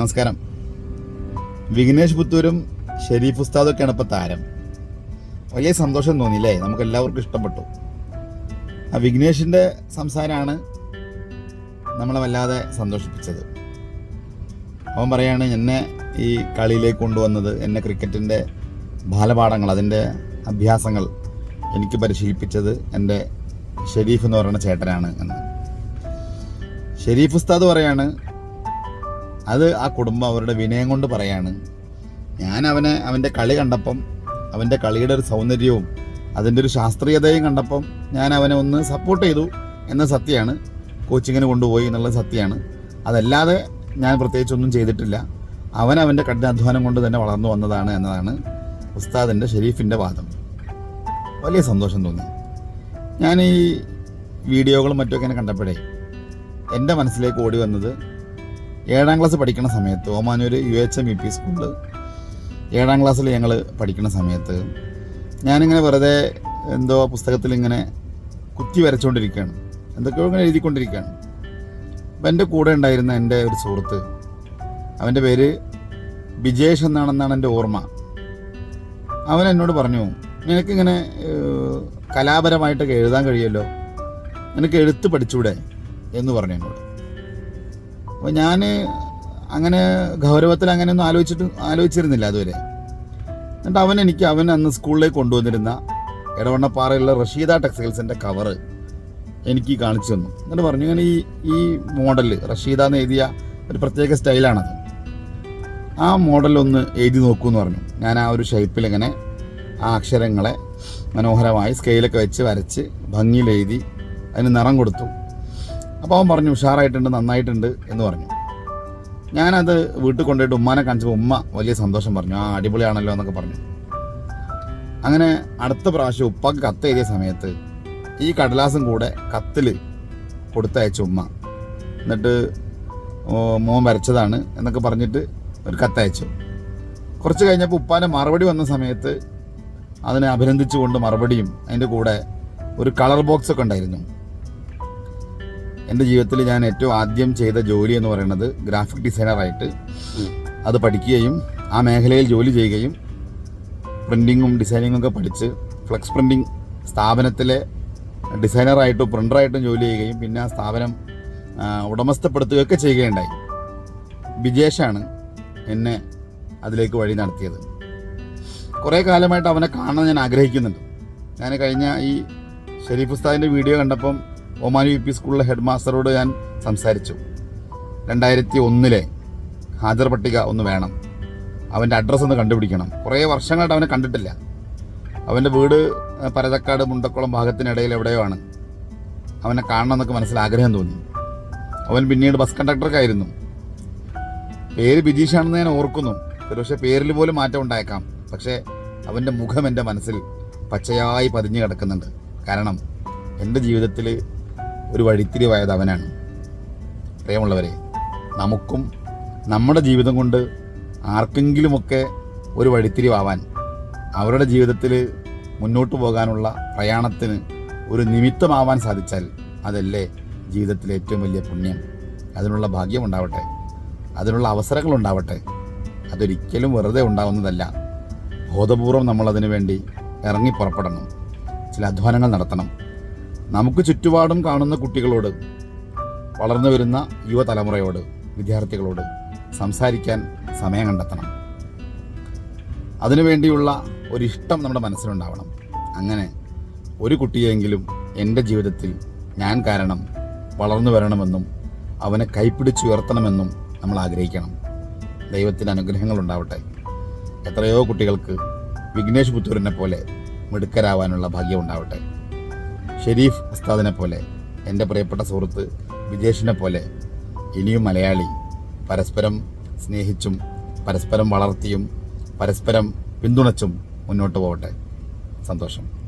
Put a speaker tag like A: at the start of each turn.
A: നമസ്കാരം. വിഘ്നേഷ് പുത്തൂരും ഷെരീഫ് ഉസ്താദൊക്കെയാണ് ഇപ്പോൾ താരം. വലിയ സന്തോഷം തോന്നിയില്ലേ? നമുക്ക് എല്ലാവർക്കും ഇഷ്ടപ്പെട്ടു. ആ വിഘ്നേഷിന്റെ സംസാരമാണ് നമ്മളെ വല്ലാതെ സന്തോഷിപ്പിച്ചത്. അവൻ പറയാണ് എന്നെ ഈ കളിയിലേക്ക് കൊണ്ടുവന്നത് എന്നെ ക്രിക്കറ്റിന്റെ ബാലപാഠങ്ങൾ അതിന്റെ അഭ്യാസങ്ങൾ എനിക്ക് പരിശീലിപ്പിച്ചത് എന്റെ ഷെരീഫ് എന്ന് പറയുന്ന ചേട്ടനാണ് എന്ന്. ഷെരീഫ് ഉസ്താദ് പറയാണ് അത് ആ കുടുംബം അവരുടെ വിനയം കൊണ്ട് പറയാണ്. ഞാൻ അവനെ അവന്റെ കളി കണ്ടപ്പം അവന്റെ കളിയുടെ ഒരു സൗന്ദര്യവും അതിന്റെ ഒരു ശാസ്ത്രീയതയും കണ്ടപ്പം ഞാൻ അവനെ ഒന്ന് സപ്പോർട്ട് ചെയ്തു എന്ന സത്യമാണ്. കോച്ചിങ്ങിന് കൊണ്ടുപോയി എന്നുള്ള സത്യമാണ്. അതല്ലാതെ ഞാൻ പ്രത്യേകിച്ച് ഒന്നും ചെയ്തിട്ടില്ല. അവൻ അവന്റെ കഠിനാധ്വാനം കൊണ്ട് തന്നെ വളർന്നു വന്നതാണ് എന്നതാണ് ഉസ്താദിന്റെ ഷെരീഫിന്റെ വാദം. വലിയ സന്തോഷം തോന്നി. ഞാൻ ഈ വീഡിയോകളും മറ്റുമൊക്കെ ഇങ്ങനെ കണ്ടപ്പോഴേ എന്റെ മനസ്സിലേക്ക് ഓടി വന്നത് ഏഴാം ക്ലാസ് പഠിക്കുന്ന സമയത്ത് Omanoor U H M U P സ്കൂളിൽ ഏഴാം ക്ലാസ്സിൽ ഞങ്ങൾ പഠിക്കുന്ന സമയത്ത് ഞാനിങ്ങനെ വെറുതെ എന്തോ പുസ്തകത്തിൽ ഇങ്ങനെ കുത്തി വരച്ചുകൊണ്ടിരിക്കുകയാണ് എന്തൊക്കെയോ ഇങ്ങനെ എഴുതിക്കൊണ്ടിരിക്കുകയാണ് അപ്പം എന്റെ കൂടെ ഉണ്ടായിരുന്ന എന്റെ ഒരു സുഹൃത്ത് അവന്റെ പേര് ബിജേഷ് എന്നാണെന്നാണ് എന്റെ ഓർമ്മ. അവൻ എന്നോട് പറഞ്ഞു നിനക്കിങ്ങനെ കലാപരമായിട്ടൊക്കെ എഴുതാൻ കഴിയുമല്ലോ? നിനക്ക് എഴുത്ത് പഠിച്ചൂടെ? എന്ന് പറഞ്ഞു എന്നോട്. അപ്പോൾ ഞാൻ അങ്ങനെ ഗൗരവത്തിൽ അങ്ങനെയൊന്നും ആലോചിച്ചിട്ട് ആലോചിച്ചിരുന്നില്ല അതുവരെ. എന്നിട്ട് അവൻ എനിക്ക് അവൻ അന്ന് സ്കൂളിലേക്ക് കൊണ്ടുവന്നിരുന്ന ഇടവണ്ണപ്പാറയിലുള്ള റഷീദ ടെക്സ്റ്റൈൽസിന്റെ കവറ് എനിക്ക് കാണിച്ചു തന്നു. എന്നിട്ട് പറഞ്ഞു ഇങ്ങനെ ഈ ഈ മോഡൽ റഷീദ എന്ന് എഴുതിയ ഒരു പ്രത്യേക സ്റ്റൈലാണത്. ആ മോഡലൊന്ന് എഴുതി നോക്കൂ എന്ന് പറഞ്ഞു. ഞാൻ ആ ഒരു ഷേപ്പിൽ ഇങ്ങനെ ആ അക്ഷരങ്ങളെ മനോഹരമായി സ്കെയിലൊക്കെ വെച്ച് വരച്ച് ഭംഗിയിൽ എഴുതി അതിന് നിറം കൊടുത്തു. അപ്പോൾ അവൻ പറഞ്ഞു ഉഷാറായിട്ടുണ്ട് നന്നായിട്ടുണ്ട് എന്ന് പറഞ്ഞു. ഞാനത് വീട്ടിൽ കൊണ്ടുപോയിട്ട് ഉമ്മാനെ കാണിച്ചപ്പോൾ ഉമ്മ വലിയ സന്തോഷം പറഞ്ഞു. ആ അടിപൊളിയാണല്ലോ എന്നൊക്കെ പറഞ്ഞു. അങ്ങനെ അടുത്ത പ്രാവശ്യം ഉപ്പാക്ക് കത്ത് എഴുതിയ സമയത്ത് ഈ കടലാസും കൂടെ കത്തിൽ കൊടുത്തയച്ചു ഉമ്മ. എന്നിട്ട് മോൻ വരച്ചതാണ് എന്നൊക്കെ പറഞ്ഞിട്ട് ഒരു കത്തയച്ചു. കുറച്ച് കഴിഞ്ഞപ്പോൾ ഉപ്പാന്റെ മറുപടി വന്ന സമയത്ത് അതിനെ അഭിനന്ദിച്ചുകൊണ്ട് മറുപടിയും അതിന്റെ കൂടെ ഒരു കളർ ബോക്സൊക്കെ ഉണ്ടായിരുന്നു. എന്റെ ജീവിതത്തിൽ ഞാൻ ഏറ്റവും ആദ്യം ചെയ്ത ജോലി എന്ന് പറയുന്നത് ഗ്രാഫിക് ഡിസൈനറായിട്ട് അത് പഠിക്കുകയും ആ മേഖലയിൽ ജോലി ചെയ്യുകയും പ്രിന്റിങ്ങും ഡിസൈനിങ്ങും ഒക്കെ പഠിച്ച് ഫ്ലെക്സ് പ്രിന്റിങ് സ്ഥാപനത്തിലെ ഡിസൈനറായിട്ടും പ്രിന്ററായിട്ടും ജോലി ചെയ്യുകയും പിന്നെ ആ സ്ഥാപനം ഉടമസ്ഥപ്പെടുത്തുകയൊക്കെ ചെയ്യുകയുണ്ടായി. വിജേഷാണ് എന്നെ അതിലേക്ക് വഴി നടത്തിയത്. കുറേ കാലമായിട്ട് അവനെ കാണാൻ ഞാൻ ആഗ്രഹിക്കുന്നുണ്ട്. ഞാൻ കഴിഞ്ഞ ഈ ഷെരീഫ് ഉസ്താദിന്റെ വീഡിയോ കണ്ടപ്പം ഒമാൻ യു പി സ്കൂളിലെ ഹെഡ് മാസ്റ്ററോട് ഞാൻ സംസാരിച്ചു. രണ്ടായിരത്തി ഒന്നിലെ ഹാജർ പട്ടിക ഒന്ന് വേണം. അവന്റെ അഡ്രസ്സ് ഒന്ന് കണ്ടുപിടിക്കണം. കുറേ വർഷങ്ങളായിട്ട് അവനെ കണ്ടിട്ടില്ല. അവന്റെ വീട് പരതക്കാട് മുണ്ടക്കുളം ഭാഗത്തിനിടയിൽ എവിടെയോ ആണ്. അവനെ കാണണം എന്നൊക്കെ മനസ്സിൽ ആഗ്രഹം തോന്നി. അവൻ പിന്നീട് ബസ് കണ്ടക്ടറൊക്കെ ആയിരുന്നു പേര് ബിജീഷാണെന്ന് ഞാൻ ഓർക്കുന്നു. പക്ഷേ പേരിൽ പോലും മാറ്റം ഉണ്ടായേക്കാം. പക്ഷേ അവന്റെ മുഖം എന്റെ മനസ്സിൽ പച്ചയായി പതിഞ്ഞു കിടക്കുന്നുണ്ട്. കാരണം എന്റെ ജീവിതത്തിൽ ഒരു വഴിത്തിരിവായത് അവനാണ്. പ്രിയമുള്ളവരെ നമുക്കും നമ്മുടെ ജീവിതം കൊണ്ട് ആർക്കെങ്കിലുമൊക്കെ ഒരു വഴിത്തിരിവാവാൻ അവരുടെ ജീവിതത്തിൽ മുന്നോട്ട് പോകാനുള്ള പ്രയാണത്തിന് ഒരു നിമിത്തമാവാൻ സാധിച്ചാൽ അതല്ലേ ജീവിതത്തിലെ ഏറ്റവും വലിയ പുണ്യം. അതിനുള്ള ഭാഗ്യം ഉണ്ടാവട്ടെ. അതിനുള്ള അവസരങ്ങൾ ഉണ്ടാവട്ടെ. അതൊരിക്കലും വെറുതെ ഉണ്ടാവുന്നതല്ല. ബോധപൂർവം നമ്മളതിനു വേണ്ടി ഇറങ്ങി പുറപ്പെടണം. ചില അധ്വാനങ്ങൾ നടത്തണം. നമുക്ക് ചുറ്റുപാടും കാണുന്ന കുട്ടികളോട് വളർന്നു വരുന്ന യുവതലമുറയോട് വിദ്യാർത്ഥികളോട് സംസാരിക്കാൻ സമയം കണ്ടെത്തണം. അതിനുവേണ്ടിയുള്ള ഒരു ഇഷ്ടം നമ്മുടെ മനസ്സിലുണ്ടാവണം. അങ്ങനെ ഒരു കുട്ടിയെങ്കിലും എന്റെ ജീവിതത്തിൽ ഞാൻ കാരണം വളർന്നു വരണമെന്നും അവനെ കൈപ്പിടിച്ചുയർത്തണമെന്നും നമ്മൾ ആഗ്രഹിക്കണം. ദൈവത്തിന്റെ അനുഗ്രഹങ്ങൾ ഉണ്ടാവട്ടെ. എത്രയോ കുട്ടികൾക്ക് വിഘ്നേഷ് പുത്തൂരിനെ പോലെ മിടുക്കരാവാനുള്ള ഭാഗ്യം ഉണ്ടാവട്ടെ. ഷെരീഫ് ഉസ്താദിനെ പോലെ എന്റെ പ്രിയപ്പെട്ട സുഹൃത്ത് വിജേഷിനെ പോലെ ഇനിയും മലയാളി പരസ്പരം സ്നേഹിച്ചും പരസ്പരം വളർത്തിയും പരസ്പരം പിന്തുണച്ചും മുന്നോട്ട് പോകട്ടെ. സന്തോഷം.